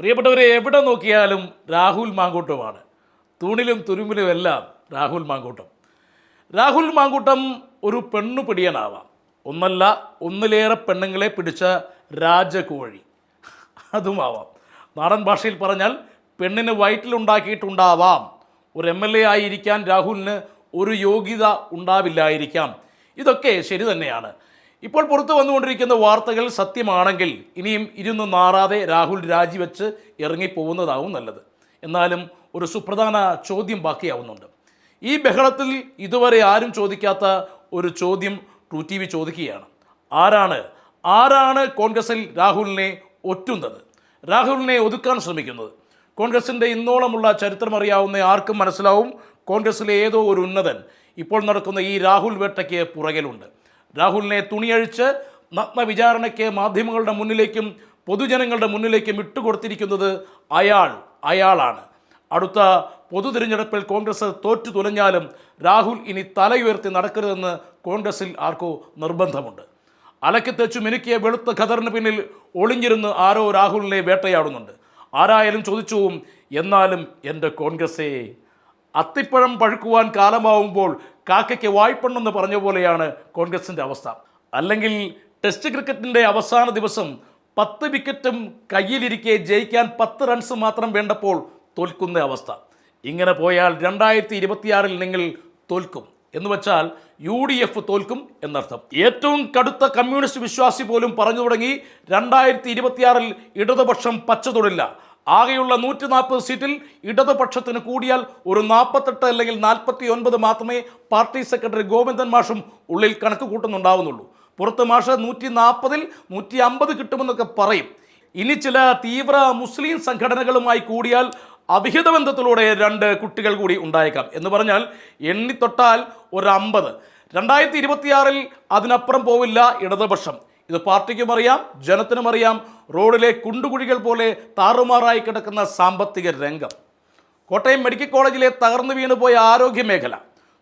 പ്രിയപ്പെട്ടവരെ എവിടെ നോക്കിയാലും രാഹുൽ മാങ്കൂട്ടമാണ്. തൂണിലും തുരുമ്പിലും എല്ലാം രാഹുൽ മാങ്കൂട്ടം. രാഹുൽ മാങ്കൂട്ടം ഒരു പെണ്ണു പിടിയനാവാം ഒന്നല്ല ഒന്നിലേറെ പെണ്ണുങ്ങളെ പിടിച്ച രാജകോഴി അതുമാവാം. നാടൻ ഭാഷയിൽ പറഞ്ഞാൽ പെണ്ണിന് വയറ്റിലുണ്ടാക്കിയിട്ടുണ്ടാവാം. ഒരു എം എൽ എ ആയിരിക്കാൻ രാഹുലിന് ഒരു യോഗ്യത ഉണ്ടാവില്ലായിരിക്കാം. ഇതൊക്കെ ശരി തന്നെയാണ്. ഇപ്പോൾ പുറത്തു വന്നുകൊണ്ടിരിക്കുന്ന വാർത്തകൾ സത്യമാണെങ്കിൽ ഇനിയും ഇരുന്ന് നാറാതെ രാഹുൽ രാജിവെച്ച് ഇറങ്ങിപ്പോകുന്നതാവും നല്ലത്. എന്നാലും ഒരു സുപ്രധാന ചോദ്യം ബാക്കിയാവുന്നുണ്ട്. ഈ ബഹളത്തിൽ ഇതുവരെ ആരും ചോദിക്കാത്ത ഒരു ചോദ്യം ട്രൂ ടി വി ചോദിക്കുകയാണ്. ആരാണ് ആരാണ് കോൺഗ്രസിൽ രാഹുലിനെ ഒറ്റുന്നത്? രാഹുലിനെ ഒതുക്കാൻ ശ്രമിക്കുന്നത്. കോൺഗ്രസിന്റെ ഇന്നോളമുള്ള ചരിത്രം അറിയാവുന്ന ആർക്കും മനസ്സിലാവും കോൺഗ്രസിലെ ഏതോ ഒരു ഉന്നതൻ ഇപ്പോൾ നടക്കുന്ന ഈ രാഹുൽ വേട്ടയ്ക്ക് പുറകിലുണ്ട്. രാഹുലിനെ തുണിയഴിച്ച് നഗ്ന വിചാരണയ്ക്ക് മാധ്യമങ്ങളുടെ മുന്നിലേക്കും പൊതുജനങ്ങളുടെ മുന്നിലേക്കും ഇട്ടുകൊടുത്തിരിക്കുന്നത് അയാൾ അയാളാണ്. അടുത്ത പൊതു തിരഞ്ഞെടുപ്പിൽ കോൺഗ്രസ് തോറ്റു തുലഞ്ഞാലും രാഹുൽ ഇനി തലയുയർത്തി നടക്കരുതെന്ന് കോൺഗ്രസിൽ ആർക്കോ നിർബന്ധമുണ്ട്. അലക്കി തെച്ചു മിനുക്കിയ വെളുത്ത ഖദറിന് പിന്നിൽ ഒളിഞ്ഞിരുന്ന് ആരോ രാഹുലിനെ വേട്ടയാടുന്നുണ്ട്. ആരായാലും ചോദിച്ചു എന്നാലും എന്റെ കോൺഗ്രസേ അത്തിപ്പഴം പഴുക്കുവാൻ കാലമാവുമ്പോൾ കാക്കയ്ക്ക് വായ്പണ്ടെന്ന് പറഞ്ഞ പോലെയാണ് കോൺഗ്രസിന്റെ അവസ്ഥ. അല്ലെങ്കിൽ ടെസ്റ്റ് ക്രിക്കറ്റിന്റെ അവസാന ദിവസം പത്ത് വിക്കറ്റും കയ്യിലിരിക്കെ ജയിക്കാൻ പത്ത് റൺസ് മാത്രം വേണ്ടപ്പോൾ തോൽക്കുന്ന അവസ്ഥ. ഇങ്ങനെ പോയാൽ രണ്ടായിരത്തി ഇരുപത്തിയാറിൽ നിങ്ങൾ തോൽക്കും. എന്ന് വെച്ചാൽ യു ഡി എഫ് തോൽക്കും എന്നർത്ഥം. ഏറ്റവും കടുത്ത കമ്മ്യൂണിസ്റ്റ് വിശ്വാസി പോലും പറഞ്ഞു തുടങ്ങി രണ്ടായിരത്തി ഇരുപത്തിയാറിൽ ഇടതുപക്ഷം പച്ച തൊടില്ല ആകെയുള്ള നൂറ്റി നാൽപ്പത് സീറ്റിൽ ഇടതുപക്ഷത്തിന് കൂടിയാൽ ഒരു നാൽപ്പത്തെട്ട് അല്ലെങ്കിൽ നാൽപ്പത്തി ഒൻപത് മാത്രമേ പാർട്ടി സെക്രട്ടറി ഗോവിന്ദൻ മാഷും ഉള്ളിൽ കണക്ക് കൂട്ടുന്നുണ്ടാവുന്നുള്ളൂ. പുറത്ത് മാഷ് നൂറ്റി നാൽപ്പതിൽ നൂറ്റി അമ്പത് കിട്ടുമെന്നൊക്കെ പറയും. ഇനി ചില തീവ്ര മുസ്ലിം സംഘടനകളുമായി കൂടിയാൽ അവിഹിത ബന്ധത്തിലൂടെ രണ്ട് കുട്ടികൾ കൂടി ഉണ്ടായേക്കാം. എന്ന് പറഞ്ഞാൽ എണ്ണിത്തൊട്ടാൽ ഒരു അമ്പത് രണ്ടായിരത്തി ഇരുപത്തിയാറിൽ അതിനപ്പുറം പോവില്ല ഇടതുപക്ഷം. ഇത് പാർട്ടിക്കും അറിയാം ജനത്തിനും അറിയാം. റോഡിലെ കുണ്ടുകുഴികൾ പോലെ താറുമാറായി കിടക്കുന്ന സാമ്പത്തിക രംഗം. കോട്ടയം മെഡിക്കൽ കോളേജിലെ തകർന്നു വീണുപോയ ആരോഗ്യ മേഖല.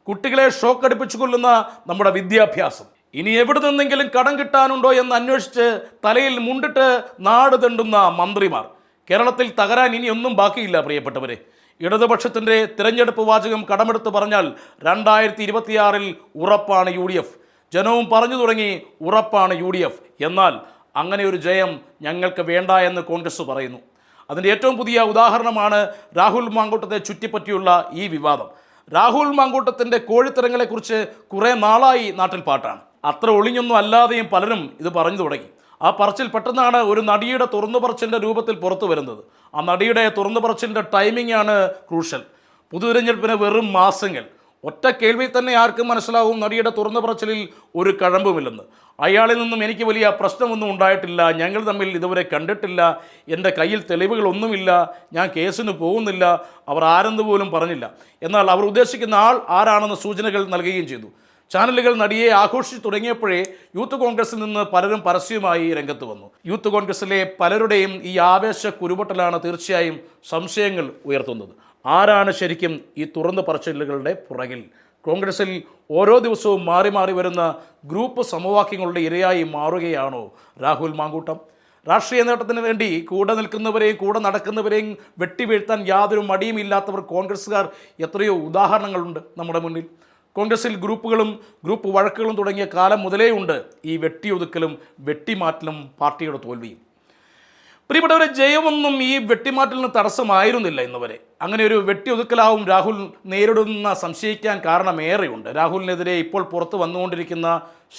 കുട്ടികളെ ഷോക്ക് അടിപ്പിച്ചു കൊല്ലുന്ന നമ്മുടെ വിദ്യാഭ്യാസം. ഇനി എവിടെ നിന്നെങ്കിലും കടം കിട്ടാനുണ്ടോ എന്ന് അന്വേഷിച്ച് തലയിൽ മുണ്ടിട്ട് നാട് തെണ്ടുന്ന മന്ത്രിമാർ. കേരളത്തിൽ തകരാൻ ഇനി ഒന്നും ബാക്കിയില്ല പ്രിയപ്പെട്ടവരെ. ഇടതുപക്ഷത്തിന്റെ തിരഞ്ഞെടുപ്പ് വാചകം കടമെടുത്ത് പറഞ്ഞാൽ രണ്ടായിരത്തി ഇരുപത്തിയാറിൽ ഉറപ്പാണ് യു ഡി എഫ്. ജനവും പറഞ്ഞു തുടങ്ങി ഉറപ്പാണ് യു ഡി എഫ്. എന്നാൽ അങ്ങനെ ഒരു ജയം ഞങ്ങൾക്ക് വേണ്ട എന്ന് കോൺഗ്രസ് പറയുന്നു. അതിന്റെ ഏറ്റവും പുതിയ ഉദാഹരണമാണ് രാഹുൽ മാങ്കൂട്ടത്തെ ചുറ്റിപ്പറ്റിയുള്ള ഈ വിവാദം. രാഹുൽ മാങ്കൂട്ടത്തിന്റെ കോഴിത്തരങ്ങളെക്കുറിച്ച് കുറേ നാളായി നാട്ടിൽ പാട്ടാണ്. അത്ര ഒളിഞ്ഞൊന്നും അല്ലാതെയും പലരും ഇത് പറഞ്ഞു തുടങ്ങി. ആ പറച്ചിൽ പെട്ടെന്നാണ് ഒരു നടിയുടെ തുറന്നു പറച്ചിലിന്റെ രൂപത്തിൽ പുറത്തു വരുന്നത്. ആ നടിയുടെ തുറന്നു പറച്ചിലിന്റെ ടൈമിംഗ് ആണ് ക്രൂഷ്യൽ. പൊതുതിരഞ്ഞെടുപ്പിന് വെറും മാസങ്ങൾ. ഒറ്റ കേൾവി തന്നെ ആർക്കും മനസ്സിലാവും നടിയുടെ തുറന്നു പറച്ചിലിൽ ഒരു കഴമ്പുമില്ലെന്ന്. അയാളിൽ നിന്നും എനിക്ക് വലിയ പ്രശ്നമൊന്നും ഉണ്ടായിട്ടില്ല. ഞങ്ങൾ തമ്മിൽ ഇതുവരെ കണ്ടിട്ടില്ല. എന്റെ കയ്യിൽ തെളിവുകളൊന്നുമില്ല. ഞാൻ കേസിന് പോകുന്നില്ല. അവർ ആരെന്ന് പോലും പറഞ്ഞില്ല. എന്നാൽ അവർ ഉദ്ദേശിക്കുന്ന ആൾ ആരാണെന്ന് സൂചനകൾ നൽകുകയും ചെയ്തു. ചാനലുകൾ നടിയെ ആഘോഷിച്ചു തുടങ്ങിയപ്പോഴേ യൂത്ത് കോൺഗ്രസിൽ നിന്ന് പലരും പരസ്യമായി രംഗത്ത് വന്നു. യൂത്ത് കോൺഗ്രസിലെ പലരുടെയും ഈ ആവേശ കുരുപൊട്ടലാണ് തീർച്ചയായും സംശയങ്ങൾ ഉയർത്തുന്നത്. ആരാണ് ശരിക്കും ഈ തുറന്നു പറച്ചിലുകളുടെ പുറകിൽ? കോൺഗ്രസിൽ ഓരോ ദിവസവും മാറി മാറി വരുന്ന ഗ്രൂപ്പ് സമവാക്യങ്ങളുടെ ഇരയായി മാറുകയാണോ രാഹുൽ മാങ്കൂട്ടം? രാഷ്ട്രീയ നേട്ടത്തിന് വേണ്ടി കൂടെ നിൽക്കുന്നവരെയും കൂടെ നടക്കുന്നവരെയും വെട്ടിവീഴ്ത്താൻ യാതൊരു മടിയും ഇല്ലാത്തവർ കോൺഗ്രസ്സുകാർ എത്രയോ ഉദാഹരണങ്ങളുണ്ട് നമ്മുടെ മുന്നിൽ. കോൺഗ്രസിൽ ഗ്രൂപ്പുകളും ഗ്രൂപ്പ് വഴക്കുകളും തുടങ്ങിയ കാലം മുതലേ ഉണ്ട് ഈ വെട്ടിയൊതുക്കലും വെട്ടിമാറ്റലും പാർട്ടിയുടെ തോൽവിയും. പ്രിയപ്പെട്ടവരെ ജയമൊന്നും ഈ വെട്ടിമാറ്റലിന് തടസ്സമായിരുന്നില്ല ഇന്നുവരെ. അങ്ങനെ ഒരു വെട്ടി ഒതുക്കലാവും രാഹുൽ നേരിടുന്ന സംശയിക്കാൻ കാരണമേറെയുണ്ട്. രാഹുലിനെതിരെ ഇപ്പോൾ പുറത്തു വന്നുകൊണ്ടിരിക്കുന്ന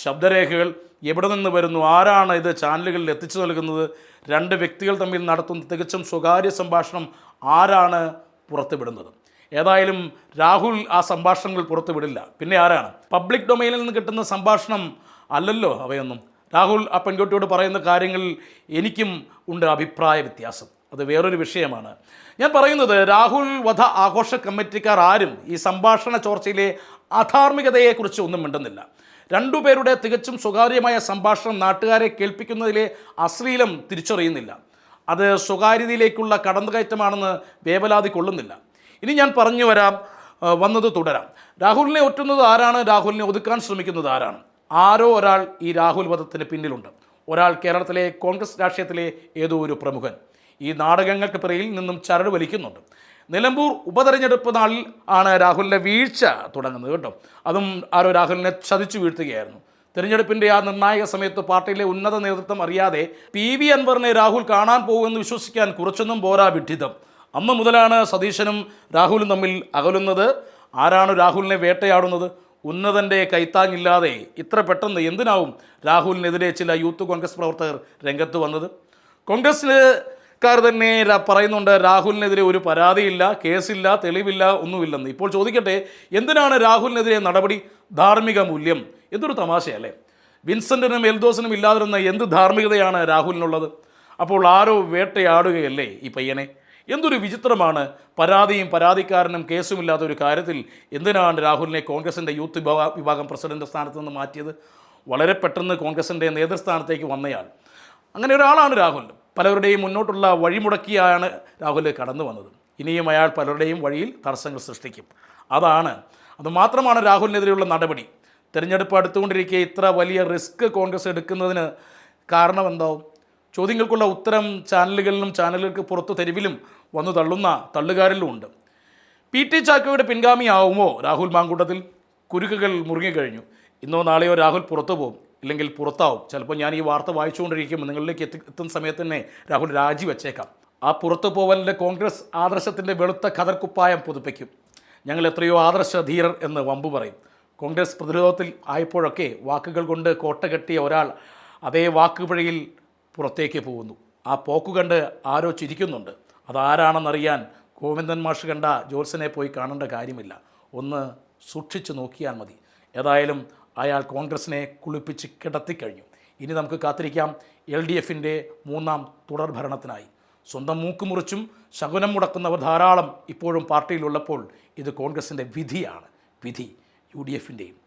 ശബ്ദരേഖകൾ എവിടെ നിന്ന് വരുന്നു? ആരാണ് ഇത് ചാനലുകളിൽ എത്തിച്ചു നൽകുന്നത്? രണ്ട് വ്യക്തികൾ തമ്മിൽ നടത്തുന്ന തികച്ചും സ്വകാര്യ സംഭാഷണം ആരാണ് പുറത്തുവിടുന്നത്? ഏതായാലും രാഹുൽ ആ സംഭാഷണങ്ങൾ പുറത്തുവിടില്ല. പിന്നെ ആരാണ്? പബ്ലിക് ഡൊമൈനിൽ നിന്ന് കിട്ടുന്ന സംഭാഷണം അല്ലല്ലോ അവയൊന്നും. രാഹുൽ ആ പെൺകുട്ടിയോട് പറയുന്ന കാര്യങ്ങളിൽ എനിക്കും ഉണ്ട് അഭിപ്രായ വ്യത്യാസം. അത് വേറൊരു വിഷയമാണ്. ഞാൻ പറയുന്നത് രാഹുൽ വധ ആഘോഷ കമ്മിറ്റിക്കാർ ആരും ഈ സംഭാഷണ ചോർച്ചയിലെ അധാർമികതയെക്കുറിച്ച് ഒന്നും മിണ്ടുന്നില്ല. രണ്ടുപേരുടെ തികച്ചും സ്വകാര്യമായ സംഭാഷണം നാട്ടുകാരെ കേൾപ്പിക്കുന്നതിലെ അശ്ലീലം തിരിച്ചറിയുന്നില്ല. അത് സ്വകാര്യതയിലേക്കുള്ള കടന്നുകയറ്റമാണെന്ന് വേവലാതി കൊള്ളുന്നില്ല. ഇനി ഞാൻ പറഞ്ഞു വരാം വന്നത് തുടരാം. രാഹുലിനെ ഒറ്റുന്നത് ആരാണ്? രാഹുലിനെ ഒതുക്കാൻ ശ്രമിക്കുന്നത് ആരാണ്? ആരോ ഒരാൾ ഈ രാഹുൽ വധത്തിന് പിന്നിലുണ്ട്. ഒരാൾ കേരളത്തിലെ കോൺഗ്രസ് രാഷ്ട്രീയത്തിലെ ഏതോ ഒരു പ്രമുഖൻ. ഈ നാടകങ്ങൾക്ക് പിറയിൽ നിന്നും ചരട് വലിക്കുന്നുണ്ട്. നിലമ്പൂർ ഉപതെരഞ്ഞെടുപ്പ് നാളിൽ ആണ് രാഹുലിന്റെ വീഴ്ച തുടങ്ങുന്നത് കേട്ടോ. അതും ആരോ രാഹുലിനെ ചതിച്ചു വീഴ്ത്തുകയായിരുന്നു. തിരഞ്ഞെടുപ്പിന്റെ ആ നിർണായക സമയത്ത് പാർട്ടിയിലെ ഉന്നത നേതൃത്വം അറിയാതെ പി വി അൻവറിനെ രാഹുൽ കാണാൻ പോകുമെന്ന് വിശ്വസിക്കാൻ കുറച്ചൊന്നും പോരാ വിഡിതം. അന്ന് മുതലാണ് സതീശനും രാഹുലും തമ്മിൽ അകലുന്നത്. ആരാണ് രാഹുലിനെ വേട്ടയാടുന്നത്? ഉന്നതന്റെ കൈത്താങ്ങില്ലാതെ ഇത്ര പെട്ടെന്ന് എന്തിനാവും രാഹുലിനെതിരെ ചില യൂത്ത് കോൺഗ്രസ് പ്രവർത്തകർ രംഗത്ത് വന്നത്? കോൺഗ്രസ്സിൽക്കാർ തന്നെ പറയുന്നുണ്ട് രാഹുലിനെതിരെ ഒരു പരാതിയില്ല കേസില്ല തെളിവില്ല ഒന്നുമില്ലെന്ന്. ഇപ്പോൾ ചോദിക്കട്ടെ എന്തിനാണ് രാഹുലിനെതിരെ നടപടി ധാർമ്മിക മൂല്യം? എന്തൊരു തമാശയല്ലേ? വിൻസെന്റിനും എൽദോസിനും ഇല്ലാതിരുന്ന എന്ത് ധാർമ്മികതയാണ് രാഹുലിനുള്ളത്? അപ്പോൾ ആരോ വേട്ടയാടുകയല്ലേ ഈ പയ്യനെ? എന്തൊരു വിചിത്രമാണ്. പരാതിയും പരാതിക്കാരനും കേസുമില്ലാത്ത ഒരു കാര്യത്തിൽ എന്തിനാണ് രാഹുലിനെ കോൺഗ്രസിന്റെ യൂത്ത് വിഭാഗ പ്രസിഡന്റ് സ്ഥാനത്ത് നിന്ന് മാറ്റിയത്? വളരെ പെട്ടെന്ന് കോൺഗ്രസിന്റെ നേതൃസ്ഥാനത്തേക്ക് വന്നയാൾ. അങ്ങനെ ഒരാളാണ് രാഹുൽ. പലരുടെയും മുന്നോട്ടുള്ള വഴിമുടക്കിയാണ് രാഹുൽ കടന്നു വന്നത്. ഇനിയും അയാൾ പലരുടെയും വഴിയിൽ തടസ്സങ്ങൾ സൃഷ്ടിക്കും. അതാണ്. അതുമാത്രമാണ് രാഹുലിനെതിരെയുള്ള നടപടി. തിരഞ്ഞെടുപ്പ് അടുത്തുകൊണ്ടിരിക്കെ ഇത്ര വലിയ റിസ്ക് കോൺഗ്രസ് എടുക്കുന്നതിന് കാരണം ചോദ്യങ്ങൾക്കുള്ള ഉത്തരം ചാനലുകളിലും ചാനലുകൾക്ക് പുറത്ത് തെരുവിലും വന്നു തള്ളുന്ന തള്ളുകാരിലും ഉണ്ട്. പി ടി ചാക്കോയുടെ പിൻഗാമിയാവുമോ രാഹുൽ മാങ്കൂട്ടത്തിൽ? കുരുക്കുകൾ മുറുങ്ങിക്കഴിഞ്ഞു ഇന്നോ നാളെയോ രാഹുൽ പുറത്തു പോകും. ഇല്ലെങ്കിൽ പുറത്താവും. ചിലപ്പോൾ ഞാൻ ഈ വാർത്ത വായിച്ചുകൊണ്ടിരിക്കും. നിങ്ങളിലേക്ക് എത്തി എത്തുന്ന സമയത്ത് തന്നെ രാഹുൽ രാജിവെച്ചേക്കാം. ആ പുറത്തു പോവലിന്റെ കോൺഗ്രസ് ആദർശത്തിന്റെ വെളുത്ത കതർക്കുപ്പായം പുതുപ്പിക്കും. ഞങ്ങൾ എത്രയോ ആദർശ ധീരർ എന്ന് വമ്പ് പറയും. കോൺഗ്രസ് പ്രതിരോധത്തിൽ ആയപ്പോഴൊക്കെ വാക്കുകൾ കൊണ്ട് കോട്ട കെട്ടിയ ഒരാൾ അതേ വാക്കുപഴയിൽ പുറത്തേക്ക് പോകുന്നു. ആ പോക്ക് കണ്ട് ആരോ ചിരിക്കുന്നുണ്ട്. അതാരാണെന്നറിയാൻ ഗോവിന്ദൻ മാഷ് കണ്ട ജോത്സനെ പോയി കാണേണ്ട കാര്യമില്ല. ഒന്ന് സൂക്ഷിച്ചു നോക്കിയാൽ മതി. ഏതായാലും അയാൾ കോൺഗ്രസിനെ കുളിപ്പിച്ച് കിടത്തിക്കഴിഞ്ഞു. ഇനി നമുക്ക് കാത്തിരിക്കാം. എൽ ഡി എഫിന്റെ മൂന്നാം തുടർ ഭരണത്തിനായി. സ്വന്തം മൂക്ക് മുറിച്ചും ശകുനം മുടക്കുന്നവർ ധാരാളം ഇപ്പോഴും പാർട്ടിയിലുള്ളപ്പോൾ ഇത് കോൺഗ്രസിന്റെ വിധിയാണ്. വിധി യു ഡി എഫിന്റെയും